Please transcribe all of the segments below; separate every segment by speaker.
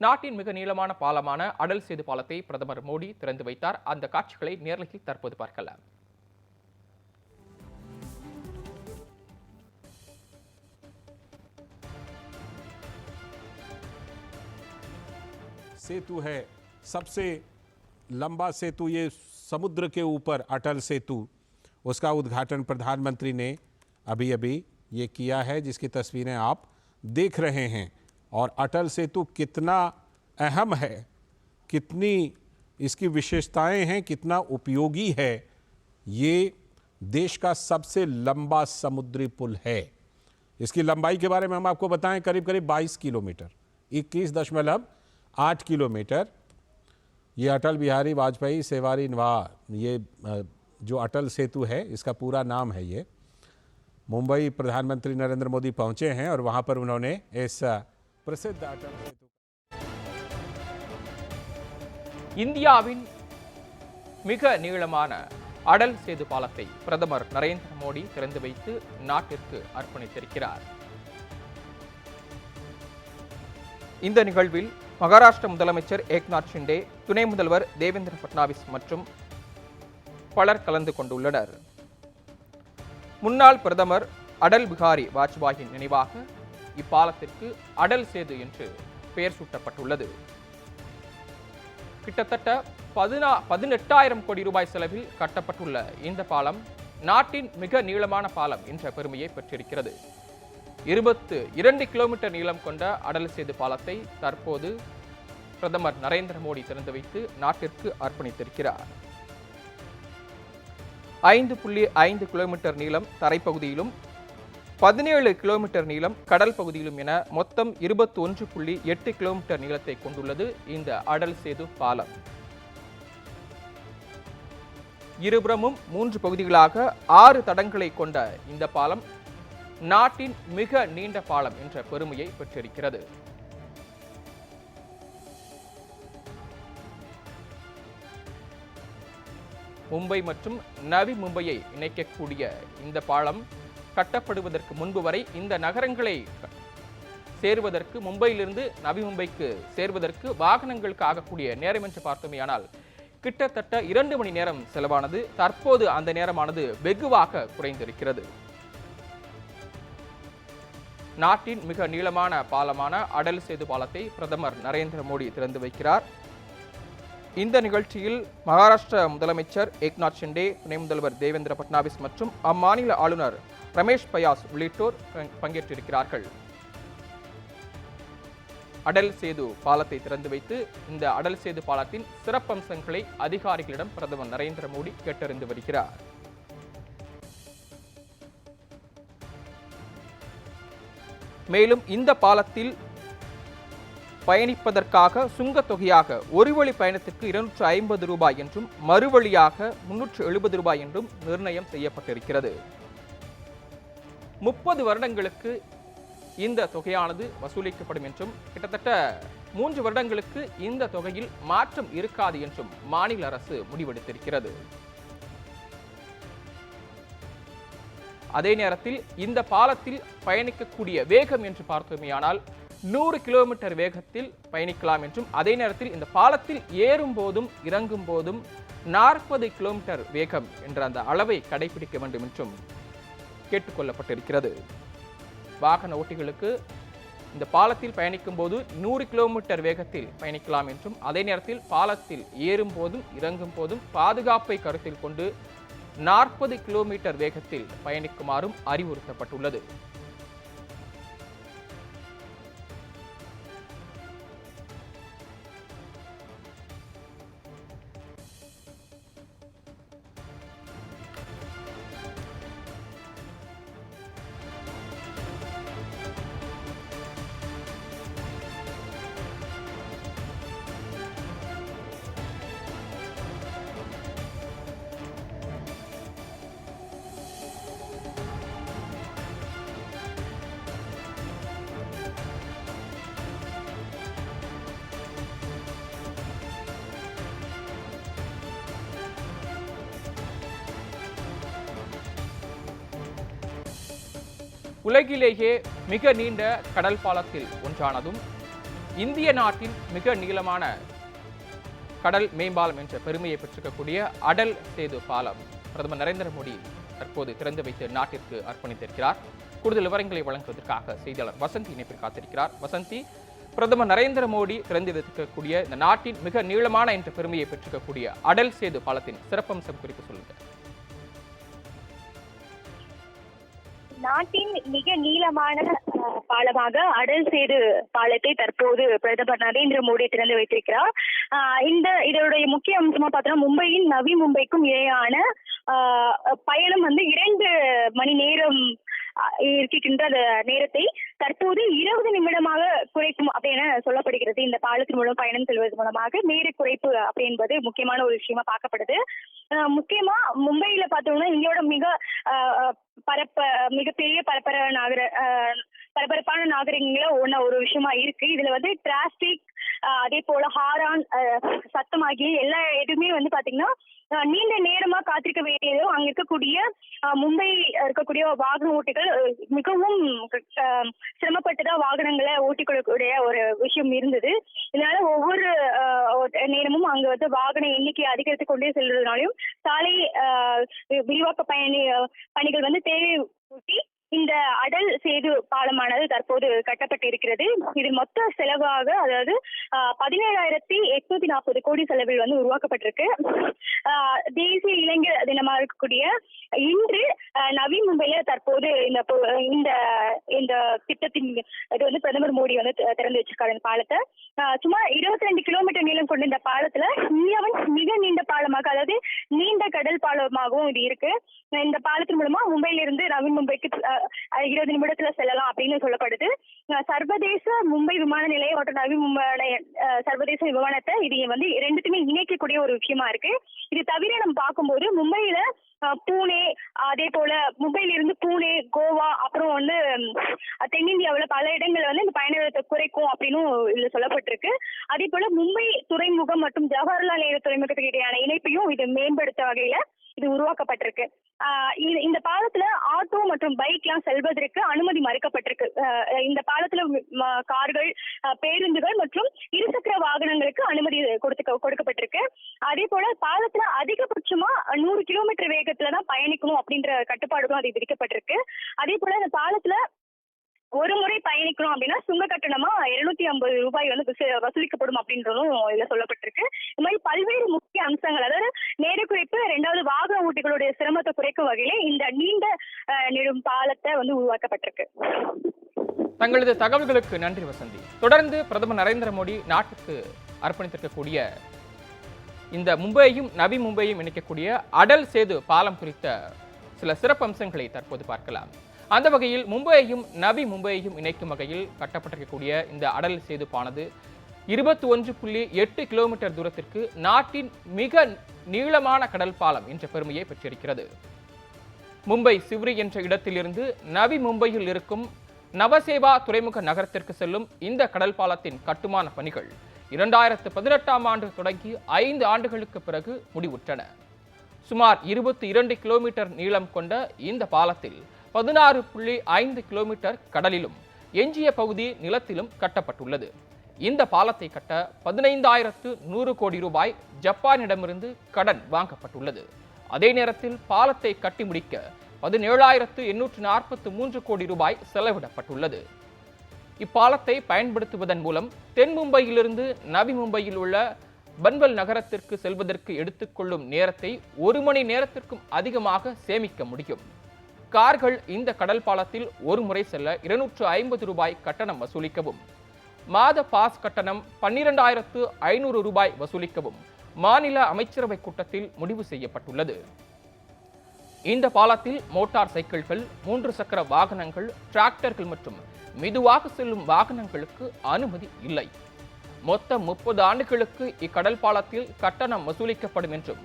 Speaker 1: நாட்டின் மிக நீளமான பாலமான அடல் சேது பாலத்தை பிரதமர் மோடி திறந்து வைத்தார் அந்த காட்சிகளை நேரலையில் தற்போது பார்க்கலாம்
Speaker 2: सेतु है सबसे लंबा सेतु ये समुद्र के ऊपर अटल सेतु उसका उद्घाटन प्रधानमंत्री ने अभी अभी ये किया है जिसकी तस्वीरें आप देख रहे हैं और अटल सेतु कितना अहम है, कितनी इसकी विशेषताएँ हैं, कितना उपयोगी है, ये देश का सबसे लंबा समुद्री पुल है। इसकी लंबाई के बारे में हम आपको बताएँ करीब करीब 22 किलोमीटर, इक्कीस दशमलव आठ किलोमीटर। ये अटल बिहारी वाजपेयी सेवारी नवा, ये जो अटल सेतु है, इसका पूरा नाम है ये। मुंबई प्रधानमंत्री नरेंद्र मोदी पहुँचे हैं और वहाँ पर उन्होंने इस பிரசித்த ஆட்டಗಾರರು
Speaker 1: இந்தியாவின் மிக நீளமான அடல் சேது பாலத்தை பிரதமர் நரேந்திர மோடி திறந்து வைத்து நாட்டிற்கு அர்ப்பணித்திருக்கிறார். இந்த நிகழ்வில் மகாராஷ்டிர முதலமைச்சர் ஏக்நாத் ஷிண்டே துணை முதல்வர் தேவேந்திர பட்னாவிஸ் மற்றும் பலர் கலந்து கொண்டுள்ளனர். முன்னாள் பிரதமர் அடல் பிகாரி வாஜ்பாயின் நினைவாக இப்பாலத்திற்கு அடல் சேது என்று பெயர் சூட்டப்பட்டுள்ளது. கிட்டத்தட்ட பதினா பதினெட்டாயிரம் கோடி ரூபாய் செலவில் கட்டப்பட்டுள்ள இந்த பாலம் நாட்டின் மிக நீளமான பாலம் என்ற பெருமையை பெற்றிருக்கிறது. இருபத்து இரண்டு கிலோமீட்டர் நீளம் கொண்ட அடல் சேது பாலத்தை தற்போது பிரதமர் நரேந்திர மோடி திறந்து வைத்து நாட்டிற்கு அர்ப்பணித்திருக்கிறார். ஐந்து புள்ளி ஐந்து கிலோமீட்டர் நீளம் தரைப்பகுதியிலும் பதினேழு கிலோமீட்டர் நீளம் கடல் பகுதியிலும் என மொத்தம் இருபத்தி ஒன்று புள்ளி எட்டு கிலோமீட்டர் நீளத்தை கொண்டுள்ளது இந்த அடல் சேது பாலம். இருபுறமும் மூன்று பகுதிகளாக ஆறு தடங்களை கொண்ட இந்த பாலம் நாட்டின் மிக நீண்ட பாலம் என்ற பெருமையை பெற்றிருக்கிறது. மும்பை மற்றும் நவி மும்பையை இணைக்கக்கூடிய இந்த பாலம் கட்டப்படுவதற்கு முன்பு வரை இந்த நகரங்களை சேருவதற்கு மும்பையிலிருந்து நவி மும்பைக்கு சேர்வதற்கு வாகனங்களுக்கு ஆகக்கூடிய நேரம் என்று பார்த்தோமேயானால் கிட்டத்தட்ட இரண்டு மணி நேரம் செலவானது. தற்போது அந்த நேரமானது வெகுவாக குறைந்திருக்கிறது. நாட்டின் மிக நீளமான பாலமான அடல் சேது பாலத்தை பிரதமர் நரேந்திர மோடி திறந்து வைக்கிறார். இந்த நிகழ்ச்சியில் மகாராஷ்டிர முதலமைச்சர் ஏக்நாத் ஷிண்டே துணை முதல்வர் தேவேந்திர பட்னாவிஸ் மற்றும் அம்மாநில ஆளுநர் ரமேஷ் பயாஸ் உள்ளிட்டோர் பங்கேற்றிருக்கிறார்கள். அடல் சேது பாலத்தை திறந்து வைத்து இந்த அடல் சேது பாலத்தின் சிறப்பம்சங்களை அதிகாரிகளிடம் பிரதமர் நரேந்திர மோடி கேட்டறிந்து வருகிறார். மேலும் இந்த பாலத்தில் பயணிப்பதற்காக சுங்கத்தொகையாக ஒரு வழி பயணத்திற்கு இருநூற்று ஐம்பது ரூபாய் என்றும் மறுவழியாக முன்னூற்று எழுபது ரூபாய் என்றும் நிர்ணயம் செய்யப்பட்டிருக்கிறது. முப்பது வருடங்களுக்கு இந்த தொகையானது வசூலிக்கப்படும் என்றும் கிட்டத்தட்ட மூன்று வருடங்களுக்கு இந்த தொகையில் மாற்றம் இருக்காது என்றும் மாநில அரசு முடிவெடுத்திருக்கிறது. அதே நேரத்தில் இந்த பாலத்தில் பயணிக்கக்கூடிய வேகம் என்று பார்த்தோமேயானால் நூறு கிலோமீட்டர் வேகத்தில் பயணிக்கலாம் என்றும் அதே நேரத்தில் இந்த பாலத்தில் ஏறும் போதும் இறங்கும் போதும் நாற்பது கிலோமீட்டர் வேகம் என்ற அந்த அளவை கடைபிடிக்க வேண்டும் என்றும் கேட்டுக்கொள்ளப்பட்டிருக்கிறது. வாகன ஓட்டிகளுக்கு இந்த பாலத்தில் பயணிக்கும் போது நூறு கிலோமீட்டர் வேகத்தில் பயணிக்கலாம் என்றும் அதே நேரத்தில் பாலத்தில் ஏறும் போதும் இறங்கும் போதும் பாதுகாப்பை கருத்தில் கொண்டு நாற்பது கிலோமீட்டர் வேகத்தில் பயணிக்குமாறும் அறிவுறுத்தப்பட்டுள்ளது. உலகிலேயே மிக நீண்ட கடல் பாலத்தில் ஒன்றானதும் இந்திய நாட்டின் மிக நீளமான கடல் மேம்பாலம் என்ற பெருமையை பெற்றிருக்கக்கூடிய அடல் சேது பாலம் பிரதமர் நரேந்திர மோடி தற்போது திறந்து வைத்து நாட்டிற்கு அர்ப்பணித்திருக்கிறார். கூடுதல் விவரங்களை வழங்குவதற்காக செய்தியாளர் வசந்தி இணைப்பில் காத்திருக்கிறார். வசந்தி பிரதமர் நரேந்திர மோடி திறந்து வைத்திருக்கக்கூடிய இந்த நாட்டின் மிக நீளமான என்ற பெருமையை பெற்றிருக்கக்கூடிய அடல் சேது பாலத்தின் சிறப்பம்சம் குறித்து சொல்லுங்கள்.
Speaker 3: நாட்டின் மிக நீளமான பாலமாக அடல் சேது பாலத்தை தற்போது பிரதமர் நரேந்திர மோடி திறந்து வைத்திருக்கிறார். இந்த இதனுடைய முக்கிய அம்சமா பார்த்தோம்னா மும்பையின் நவி மும்பைக்கும் இடையான பயணம் வந்து இரண்டு மணி நேரம் இருக்கின்ற அந்த நேரத்தை தற்போது இருபது நிமிடமாக குறைக்கும் அப்படின்னு சொல்லப்படுகிறது. இந்த பாலத்தின் மூலம் பயணம் செல்வது மூலமாக நேர குறைப்பு அப்படி என்பது முக்கியமான ஒரு விஷயமா பார்க்கப்படுது. முக்கியமா மும்பையில பார்த்தோம்னா இங்கோட மிக அஹ், பரப்ப மிகப்பெரிய பரப்பர நாகர பரபரப்பான நாகரிகங்கள ஒண்ணு ஒரு விஷயமா இருக்கு. இதுல வந்து டிராபிக் அதே போல ஹாரான் அஹ், சத்தம் ஆகிய எல்லா எதுவுமே வந்து பாத்தீங்கன்னா நீண்ட நேரமா காத்திருக்க வேண்டியதோ அங்க இருக்கக்கூடிய மும்பை இருக்கக்கூடிய வாகன ஓட்டிகள் மிகவும் சிரமப்பட்டுதான் வாகனங்களை ஓட்டிக்கொள்ளக்கூடிய ஒரு விஷயம் இருந்தது. இதனால ஒவ்வொரு நேரமும் அங்க வந்து வாகன எண்ணிக்கை அதிகரித்து கொண்டே செல்வதனாலையும் சாலை விரிவாக்க பயணி பணிகள் வந்து தேவை ஊட்டி இந்த அடல் சேது பாலமானது தற்போது கட்டப்பட்டு இருக்கிறது மொத்த செலவாக அதாவது ஆஹ், பதினேழாயிரத்தி எட்நூத்தி நாற்பது கோடி செலவில் வந்து உருவாக்கப்பட்டிருக்கு. தேசிய இளைஞர் தினமா இருக்கக்கூடிய இன்று நவி மும்பையில தற்போது இந்த இந்த இந்த திட்டத்தின் இது வந்து பிரதமர் மோடி வந்து திறந்து வச்சிருக்காரு இந்த பாலத்தை. சுமார் இருபத்தி ரெண்டு கிலோமீட்டர் நீளம் கொண்ட இந்த பாலத்துல இந்தியாவின் மிக நீண்ட பாலமாக அதாவது நீண்ட கடல் பாலமாகவும் இது இருக்கு. இந்த பாலத்தின் மூலமா மும்பையில இருந்து நவி மும்பைக்கு இருபது நிமிடத்துல செல்லலாம் அப்படின்னு சொல்லப்படுது. சர்வதேச மும்பை விமான நிலையம் மற்றும் நவி மும்பை சர்வதேச விமானத்தை இது வந்து ரெண்டுத்துமே இணைக்கக்கூடிய ஒரு விஷயமா இருக்கு. இது தவிர நம்ம பார்க்கும்போது மும்பையில பூனே அதே போல மும்பையில இருந்து பூனே கோவா அப்புறம் வந்து ம், தென்னிந்தியாவுல பல இடங்கள்ல வந்து இந்த பயண நேரத்தை குறைக்கும் அப்படின்னு இதுல சொல்லப்பட்டிருக்கு. அதே போல மும்பை துறைமுகம் மற்றும் ஜவஹர்லால் நேரு துறைமுகத்துக்கு இடையான இணைப்பையும் இது மேம்படுத்த வகையில இது உருவாக்கப்பட்டிருக்கு. ஆஹ் இது- இந்த பாலத்துல ஆட்டோ மற்றும் பைக் எல்லாம் செல்வதற்கு அனுமதி மறுக்கப்பட்டிருக்கு. ஆஹ் இந்த பாலத்துல கார்கள் பேருந்துகள் மற்றும் இருசக்கர வாகனங்களுக்கு அனுமதி கொடுத்து கொடுக்கப்பட்டிருக்கு. அதே போல பாலத்துல அதிகபட்சமா நூறு கிலோமீட்டர் வேகத்துல தான் பயணிக்கணும் அப்படின்ற கட்டுப்பாடுகளும் அது விதிக்கப்பட்டிருக்கு. அதே போல இந்த பாலத்துல ஒரு முறை பயணிக்கணும் அப்படின்னா சுங்க கட்டணமா இருநூத்தி ஐம்பது ரூபாய் வந்து வசூலிக்கப்படும் அப்படின்றதும் இதுல சொல்லப்பட்டிருக்கு. இந்த மாதிரி பல்வேறு முக்கிய அம்சங்கள் அதாவது நேர குறைப்பு ரெண்டாவது வாகன ஓட்டிகளுடைய சிரமத்தை குறைக்கும் வகையில இந்த நீண்ட நெடும் பாலத்தை வந்து உருவாக்கப்பட்டிருக்கு.
Speaker 1: தங்களது தகவல்களுக்கு நன்றி வசந்தி. தொடர்ந்து பிரதமர் நரேந்திர மோடி நாட்டுக்கு அர்ப்பணித்திருக்கக்கூடிய இந்த மும்பையையும் நவி மும்பையும் இணைக்கக்கூடிய அடல் சேது பாலம் குறித்த சில சிறப்பம்சங்களை தற்போது பார்க்கலாம். அந்த வகையில் மும்பையையும் நவி மும்பையையும் இணைக்கும் வகையில் கட்டப்பட்டிருக்கக்கூடிய இந்த அடல் சேதுப்பானது இருபத்தி ஒன்று புள்ளி எட்டு கிலோமீட்டர் தூரத்திற்கு நாட்டின் மிக நீளமான கடல் பாலம் என்ற பெருமையை பெற்றிருக்கிறது. மும்பை சிவ்ரி என்ற இடத்திலிருந்து நவி மும்பையில் இருக்கும் நவசேவா துறைமுக நகரத்திற்கு செல்லும் இந்த கடல் பாலத்தின் கட்டுமான பணிகள் இரண்டாயிரத்து பதினெட்டாம் ஆண்டு தொடங்கி ஐந்து ஆண்டுகளுக்கு பிறகு முடிவுற்றன. சுமார் இருபத்தி இரண்டு கிலோமீட்டர் நீளம் கொண்ட இந்த பாலத்தில் பதினாறு புள்ளி ஐந்து கிலோமீட்டர் கடலிலும் எஞ்சிய பகுதி நிலத்திலும் கட்டப்பட்டுள்ளது. இந்த பாலத்தை கட்ட பதினைந்தாயிரத்து நூறு கோடி ரூபாய் ஜப்பானிடமிருந்து கடன் வாங்கப்பட்டுள்ளது. அதே நேரத்தில் பாலத்தை கட்டி முடிக்க பதினேழாயிரத்து எண்ணூற்று நாற்பத்து மூன்று கோடி ரூபாய் செலவிடப்பட்டுள்ளது. இப்பாலத்தை பயன்படுத்துவதன் மூலம் தென் மும்பையிலிருந்து நவி மும்பையில் உள்ள பன்வல் நகரத்திற்கு செல்வதற்கு எடுத்துக்கொள்ளும் நேரத்தை ஒரு மணி நேரத்திற்கும் அதிகமாக சேமிக்க முடியும். கார்கள் இந்த கடல் பாலத்தில் ஒரு முறை செல்ல இருநூற்று ஐம்பது ரூபாய் கட்டணம் வசூலிக்கவும். மாத பாஸ் கட்டணம் பன்னிரெண்டாயிரத்து ஐநூறு ரூபாய் வசூலிக்கவும் மாநில அமைச்சரவை கூட்டத்தில் முடிவு செய்யப்பட்டுள்ளது. இந்த பாலத்தில் மோட்டார் சைக்கிள்கள் மூன்று சக்கர வாகனங்கள் டிராக்டர்கள் மற்றும் மெதுவாக செல்லும் வாகனங்களுக்கு அனுமதி இல்லை. மொத்தம் முப்பது ஆண்டுகளுக்கு இக்கடல் பாலத்தில் கட்டணம் வசூலிக்கப்படும் என்றும்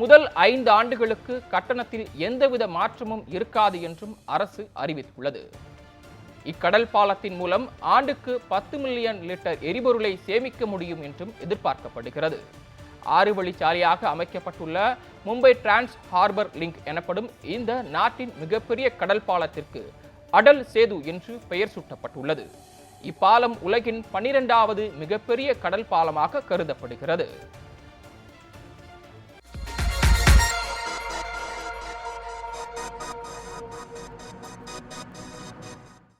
Speaker 1: முதல் ஐந்து ஆண்டுகளுக்கு கட்டணத்தில் எந்தவித மாற்றமும் இருக்காது என்றும் அரசு அறிவித்துள்ளது. இக்கடல் பாலத்தின் மூலம் ஆண்டுக்கு பத்து மில்லியன் லிட்டர் எரிபொருளை சேமிக்க முடியும் என்றும் எதிர்பார்க்கப்படுகிறது. ஆறு வழிச்சாலையாக அமைக்கப்பட்டுள்ள மும்பை டிரான்ஸ் ஹார்பர் லிங்க் எனப்படும் இந்த நாட்டின் மிகப்பெரிய கடல் பாலத்திற்கு அடல் சேது என்று பெயர் சூட்டப்பட்டுள்ளது. இப்பாலம் உலகின் பனிரெண்டாவது மிகப்பெரிய கடல் பாலமாக கருதப்படுகிறது.